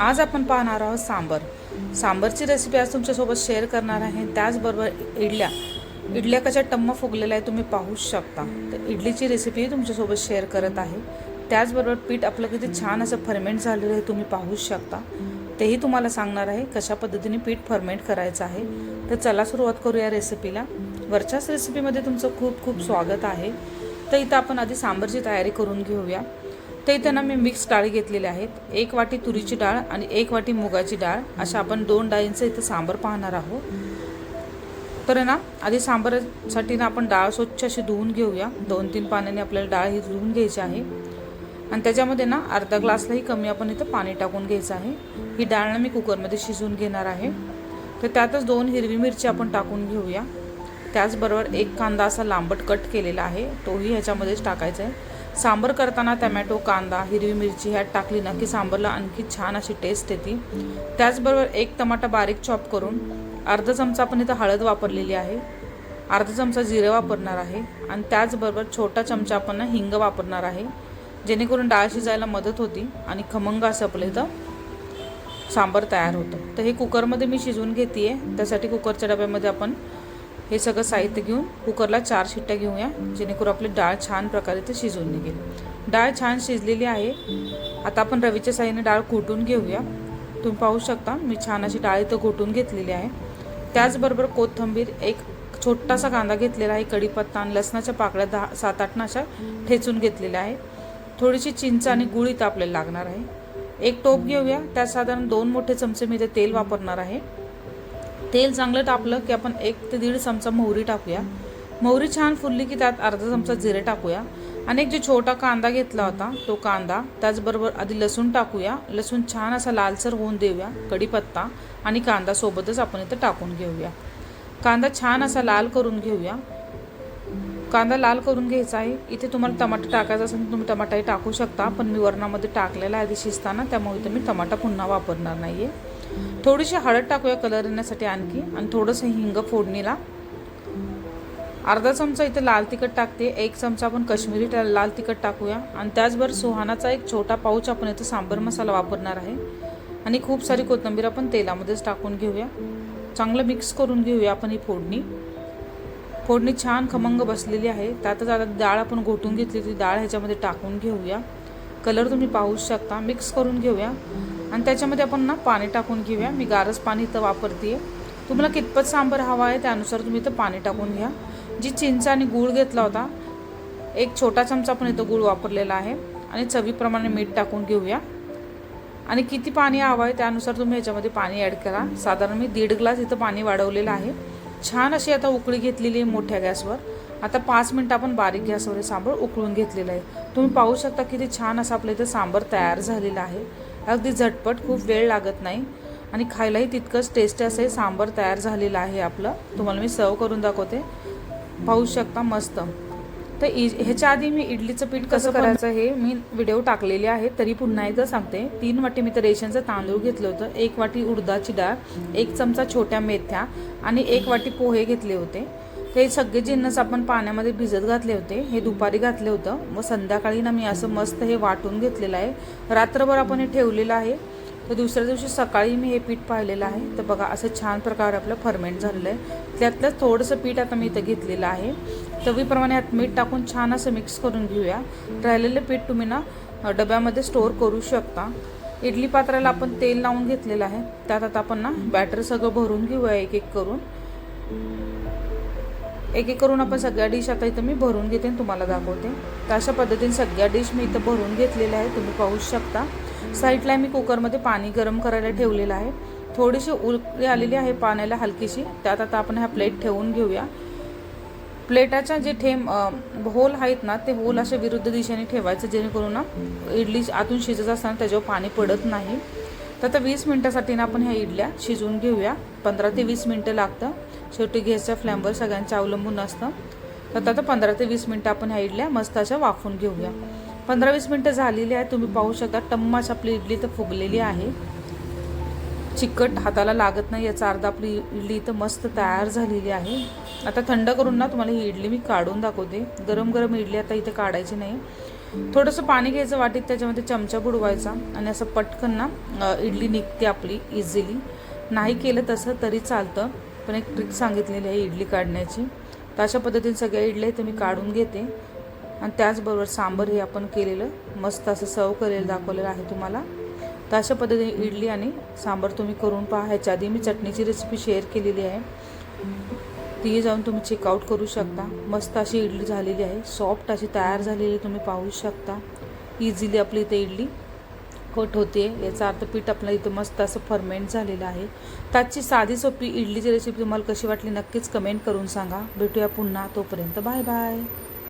आज आपण पाहणार आहोत सांबर. सांबरची रेसिपी आज तुमच्यासोबत शेअर करणार आहे. त्याचबरोबर इडल्या. इडल्या कशा टम्म फुगलेल्या आहे तुम्ही पाहूच शकता. तर इडलीची रेसिपी तुमच्यासोबत शेअर करत आहे. त्याचबरोबर पीठ आपलं किती छान असं फर्मेंट झालेलं आहे तुम्ही पाहूच शकता. तेही तुम्हाला सांगणार आहे कशा पद्धतीने पीठ फर्मेंट करायचं आहे. तर चला सुरुवात करूया रेसिपीला वरच्याच रेसिपीमध्ये तुमचं खूप खूप स्वागत आहे. तर इथं आपण आधी सांबरची तयारी करून घेऊया. तर त्यांना ना मी मिक्स डाळी घेतलेल्या आहेत. एक वाटी तुरीची डाळ आणि एक वाटी मुगाची डाळ. अशा आपण दोन डाळींचं इथं सांबर पाहणार आहोत. तर ना आधी सांबारासाठी ना आपण डाळ स्वच्छ अशी धुवून घेऊया. दोन तीन पाण्याने आपल्याला डाळ ही धुवून घ्यायची आहे. आणि त्याच्यामध्ये ना अर्धा ग्लासलाही कमी आपण इथं पाणी टाकून घ्यायचं आहे. ही डाळ ना मी कुकरमध्ये शिजवून घेणार आहे. तर त्यातच दोन हिरवी मिरची आपण टाकून घेऊया. त्याचबरोबर एक कांदा असा लांबट कट केलेला आहे. तोही ह्याच्यामध्येच टाकायचा आहे. सांबर करताना टमॅटो कांदा हिरवी मिरची ह्यात टाकली ना की सांबरला आणखी छान अशी टेस्ट येते. त्याचबरोबर एक टमाटा बारीक चॉप करून अर्धा चमचा आपण इथं हळद वापरलेली आहे. अर्धा चमचा जिरे वापरणार आहे आणि त्याचबरोबर छोटा चमचा आपण हिंग वापरणार आहे जेणेकरून डाळ शिजायला मदत होती आणि खमंग असं आपलं इथं सांबर तयार होतं. तर हे कुकरमध्ये मी शिजवून घेते आहे त्यासाठी कुकरच्या डब्यामध्ये आपण हे सगळं साहित्य घेऊन कुकरला चार शिट्ट्या घेऊया जेणेकरून आपली डाळ छान प्रकारे ते शिजवून निघेल. डाळ छान शिजलेली आहे. आता आपण रवीच्या साईने डाळ कुटून घेऊया. तुम्ही पाहू शकता मी छान अशी डाळ इथं घोटून घेतलेली आहे. त्याचबरोबर कोथिंबीर एक छोटासा कांदा घेतलेला आहे कढीपत्ता आणि लसणाच्या पाकळ्या दहा सात आठ अशा ठेचून घेतलेल्या आहे. थोडीशी चिंच आणि गुळी इथं आपल्याला लागणार आहे. एक टोप घेऊया त्यात साधारण दोन मोठे चमचे मी इथे तेल वापरणार आहे. तेल चांगलं टाकलं की आपण एक ते दीड चमचा मोहरी टाकूया. मोहरी छान फुलली की त्यात अर्धा चमचा जिरे टाकूया. आणि एक जो छोटा कांदा घेतला होता तो कांदा त्याचबरोबर आधी लसूण टाकूया. लसूण छान असा लालसर होऊन देऊया कढीपत्ता आणि कांदा सोबतच आपण इथं टाकून घेऊया. कांदा छान असा लाल करून घेऊया. कांदा लाल करून घ्यायचा आहे. इथे तुम्हाला टमाटा टाकायचा असेल तर तुम्ही टमाटाही टाकू शकता पण मी वरणामध्ये टाकलेला आहे आधी शिजताना त्यामुळे इथे मी टमाटा पुन्हा वापरणार नाही आहे थोडीशी हळद टाकूया कलर येण्यासाठी आणखी. आणि थोडंसं हिंग फोडणीला. अर्धा चमचा इथे लाल तिखट टाकते. एक चमचा आपण कश्मीरी लाल तिखट टाकूया. आणि त्याचबरोबर सुहानाचा एक छोटा पाऊच आपण इथे सांबर मसाला वापरणार आहे. आणि खूप सारी कोथिंबीर आपण तेलामध्येच टाकून घेऊया. चांगलं मिक्स करून घेऊया आपण ही फोडणी. फोडणी छान खमंग बसलेली आहे. त्यातच आता डाळ आपण घोटून घेतली ती डाळ ह्याच्यामध्ये टाकून घेऊया. कलर तुम्ही पाहू शकता. मिक्स करून घेऊया. आणि त्याच्यामध्ये आपण ना पाणी टाकून घेऊया. मी गारच पाणी इथं वापरते तुम्हाला कितपत सांबर हवा आहे त्यानुसार तुम्ही इथं पाणी टाकून घ्या. जी चिंच आणि गूळ घेतला होता एक छोटा चमचा पण इथं गूळ वापरलेला आहे. आणि चवीप्रमाणे मीठ टाकून घेऊया. आणि किती पाणी हवं आहे त्यानुसार तुम्ही ह्याच्यामध्ये पाणी ॲड करा. साधारण मी दीड ग्लास इथं पाणी वाढवलेलं आहे. छान अशी आता उकळी घेतलेली आहे मोठ्या गॅसवर. आता पाच मिनटं आपण बारीक गॅसवर हे सांबर उकळून घेतलेलं आहे. तुम्ही पाहू शकता किती छान असं आपलं इथं सांबर तयार झालेलं आहे. अगदी झटपट खूप वेळ लागत नाही. आणि खायलाही तितकंच टेस्टी असं हे सांबर तयार झालेलं आहे आपलं. तुम्हाला मी सर्व करून दाखवते. पाहू शकता मस्त. तर इ ह्याच्या आधी मी इडलीचं पीठ कसं करायचं हे मी व्हिडिओ टाकलेले आहे तरी पुन्हा एकदा सांगते. तीन वाटी मी तर रेशनचं तांदूळ घेतलं होतं एक वाटी उडदाची डाळ एक चमचा छोट्या मेथ्या आणि एक वाटी पोहे घेतले होते. हे सगळे जिन्नस आपण पाण्यामध्ये भिजत घातले होते हे दुपारी घातले होतं. मग संध्याकाळी ना मी असं मस्त हे वाटून घेतलेलं आहे. रात्रभर आपण हे ठेवलेलं आहे. तर दुसऱ्या दिवशी सकाळी मी हे पीठ पाहिलेलं आहे. तर बघा असं छान प्रकारे आपलं फर्मेंट झालेलं आहे. त्यातलंच थोडंसं पीठ आता मी इथं घेतलेलं आहे. चवीप्रमाणे आत मीठ टाकून छान असं मिक्स करून घेऊया. राहिलेलं पीठ तुम्ही ना डब्यामध्ये स्टोअर करू शकता. इडली पात्राला आपण तेल लावून घेतलेलं आहे. त्यात आता आपण ना बॅटर सगळं भरून घेऊया एक एक करून. एक एक करून आपण सगळ्या डिश आता इथं मी भरून घेते आणि तुम्हाला दाखवते. तर अशा पद्धतीने सगळ्या डिश मी इथं भरून घेतलेल्या आहे तुम्ही पाहू शकता. साईडला मी कुकरमध्ये पाणी गरम करायला ठेवलेलं आहे. थोडीशी उलटी आलेली आहे पाण्याला हलकीशी. त्यात आता आपण ह्या प्लेट ठेवून घेऊया. प्लेटाच्या जे ठेम होल आहेत ना ते होल अशा विरुद्ध दिशेने ठेवायचं जेणेकरून ना इडली आतून शिजत असताना त्याच्यावर पाणी पडत नाही. तर आता वीस मिनटासाठी ना आपण ह्या इडल्या शिजवून घेऊया. पंधरा ते वीस मिनटं लागतं. शेवटी गॅसच्या फ्लॅमवर सगळ्यांचं अवलंबून असतं. तर आता पंधरा ते वीस मिनटं आपण ह्या इडल्या मस्त अशा वाफून घेऊया. पंधरा वीस मिनटं झालेली आहे तुम्ही पाहू शकता टम्माच आपली इडली तर फुगलेली आहे. चिकट हाताला लागत नाही याचा अर्धा आपली इडली इथं मस्त तयार झालेली आहे. आता थंड करून ना तुम्हाला ही इडली मी काढून दाखवते. गरम गरम इडली आता इथे काढायची नाही. थोडंसं पाणी घ्यायचं वाटीत त्याच्यामध्ये चमचा बुडवायचा आणि असं पटकन ना इडली निघते आपली इझिली नाही केलं तसं तरी चालतं. पण एक ट्रिक सांगितलेली आहे इडली काढण्याची. तर अशा पद्धतीने सगळ्या इडल्या तर मी काढून घेते. आणि त्याचबरोबर सांबर हे आपण केलेलं मस्त असं सर्व करेल दाखवलेलं आहे तुम्हाला. तर अशा पद्धतीने इडली आणि सांबर तुम्ही करून पहा. ह्याच्या आधी मी चटणीची रेसिपी शेअर केलेली आहे. ती जाऊन तुम्ही चेकआउट करू शकता. मस्त अशी इडली झालेली आहे. सॉफ्ट अशी तयार झालेली तुम्ही पाहू शकता. इझिली आपली इथे इडली. कट होते. याचा अर्थ पीठ आपलं इथं मस्त असं फर्मेंट झालेलं आहे. त्याची साधी सोपी इडलीची रेसिपी तुम्हाला कशी वाटली नक्कीच कमेंट करून सांगा. भेटूया पुन्हा तोपर्यंत. Bye bye